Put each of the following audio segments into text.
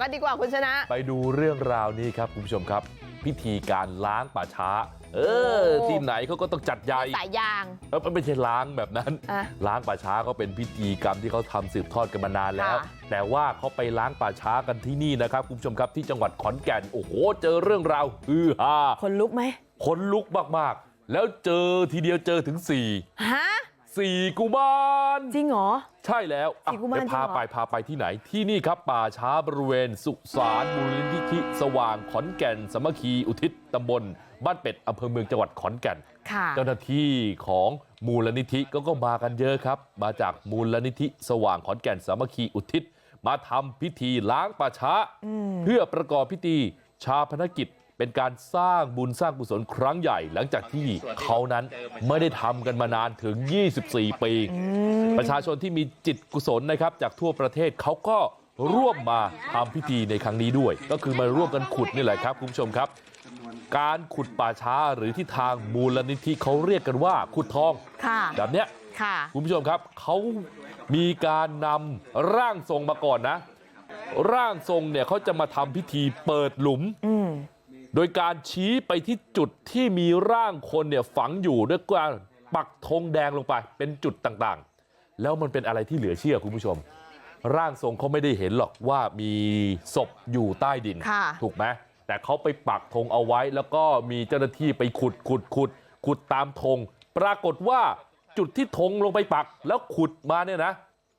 กันดีกว่าคุณชนะไปดูเรื่องราวนี้ครับคุณผู้ชมครับ พิธีการล้างป่าช้า เออโอ้ที่ไหนเขาก็ต้องจัดใหญ่สายยางเออไม่ใช่ล้างแบบนั้นอะล้างป่าช้าก็เป็นพิธีกรรมที่เขาทำสืบทอดกันมานานแล้วค่ะแต่ว่าเขาไปล้างป่าช้ากันที่นี่นะครับคุณผู้ชมครับที่จังหวัดขอนแก่นโอ้โห เจอเรื่องราวฮือฮาคนลุกไหมขนลุกมากๆ แล้วเจอทีเดียวเจอถึง4ี่ฮะ สี่กุมารจริงเหรอใช่แล้วอะสี่กุมารเดี๋ยวพาจริงเหรอไปพาไปที่ไหนที่นี่ครับป่าช้าบริเวณสุสานมูลนิธิสว่างขอนแก่นสามัคคีอุทิศตำบลบ้านเป็ดอำเภอเมืองจังหวัดขอนแก่นค่ะเจ้าหน้าที่ของมูลนิธิก็ก็มากันเยอะครับ มาจากมูลนิธิสว่างขอนแก่นสามัคคีอุทิศมาทำพิธีล้างป่าช้าเพื่อประกอบพิธีชาพนกิจ เป็นการสร้างบุญสร้างกุศลครั้งใหญ่หลังจากที่เขานั้นไม่ได้ทำกันมานานถึง24ปีประชาชนที่มีจิตกุศลนะครับจากทั่วประเทศเขาก็ร่วมมาทำพิธีในครั้งนี้ด้วย ก็คือมาร่วมกันขุดนี่แหละครับคุณผู้ชมครับ การขุดป่าช้าหรือที่ทางมูลนิธิเขาเรียกกันว่าขุดทองค่ะแบบเนี้ยค่ะคุณผู้ชมครับเขามีการนำร่างทรงมาก่อนนะ ร่างทรงเนี่ยเขาจะมาทำพิธีเปิดหลุมอืม โดยการชี้ไปที่จุดที่มีร่างคนเนี่ยฝังอยู่ด้วยการปักธงแดงลงไปเป็นจุดต่างๆแล้วมันเป็นอะไรที่เหลือเชื่อคุณผู้ชมร่างทรงเขาไม่ได้เห็นหรอกว่ามีศพอยู่ใต้ดินค่ะถูกไหมแต่เขาไปปักธงเอาไว้แล้วก็มีเจ้าหน้าที่ไปขุดขุดขุดขุดตามธงปรากฏว่าจุดที่ธงลงไปปักแล้วขุดมาเนี่ยนะ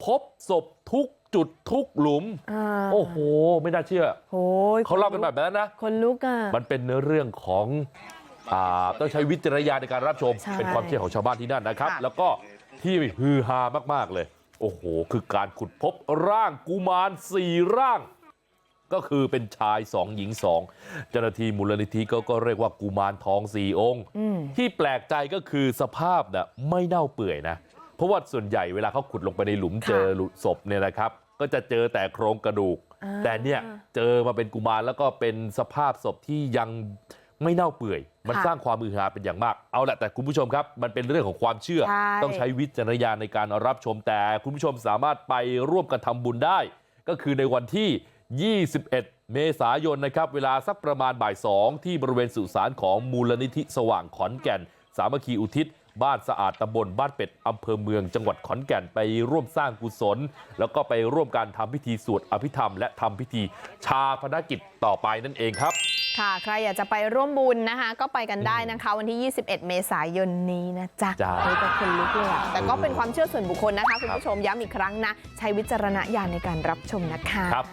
พบศพทุก จุดทุกหลุมอ่าโอ้โหไม่น่าเชื่อโอ้ยเขาเล่ากันแบบนั้นนะคนลุกอะมันเป็นเนื้อเรื่องของอ่าต้องใช้วิจารณญาณในการรับชมใช่เป็นความเชื่อของชาวบ้านที่นั่นนะครับค่ะแล้วก็ที่ฮือฮามากๆเลยโอ้โหคือการขุดพบร่างกุมารสี่ร่างก็คือเป็นชายสองหญิงสองเจ้าหน้าที่มูลนิธิก็ก็เรียกว่ากุมารทองสี่องค์อืมที่แปลกใจก็คือสภาพน่ะไม่เน่าเปื่อยนะเพราะว่าส่วนใหญ่เวลาเขาขุดลงไปในหลุมค่ะเจอหลุมศพเนี่ยนะครับ ก็จะเจอแต่โครงกระดูกอ่าแต่เนี่ยเจอมาเป็นกุมารแล้วก็เป็นสภาพศพที่ยังไม่เน่าปื่อยมันสร้างความมือหาเป็นอย่างมากเอาละแต่คุณผู้ชมครับมันเป็นเรื่องของความเชื่อใช่ต้องใช้วิจารณญาณในการรับชมแต่คุณผู้ชมสามารถไปร่วมกันทำบุญได้ ก็คือในวันที่ 21 เมษายนนะครับเวลาสักประมาณบ่ายสองที่บริเวณสุสานของมูลนิธิสว่างขอนแก่น สามัคคีอุทิศ บ้านสะอาดตำบลบ้านเป็ดอำเภอเมืองจังหวัดขอนแก่นไปร่วมสร้างกุศลแล้วก็ไปร่วมการทำพิธีสวดอภิธรรมและทำพิธีชาพนกิจต่อไปนั่นเองครับค่ะใครอยากจะไปร่วมบุญนะคะ ก็ไปกันได้นะคะ วันที่ 21 เมษายนนี้นะจ๊ะจ้าเฮ้ยแต่คนลุกเลยอะแต่ก็เป็นความเชื่อส่วนบุคคลนะคะ คุณผู้ชมย้ำอีกครั้งนะ ใช้วิจารณญาณในการรับชมนะคะครับ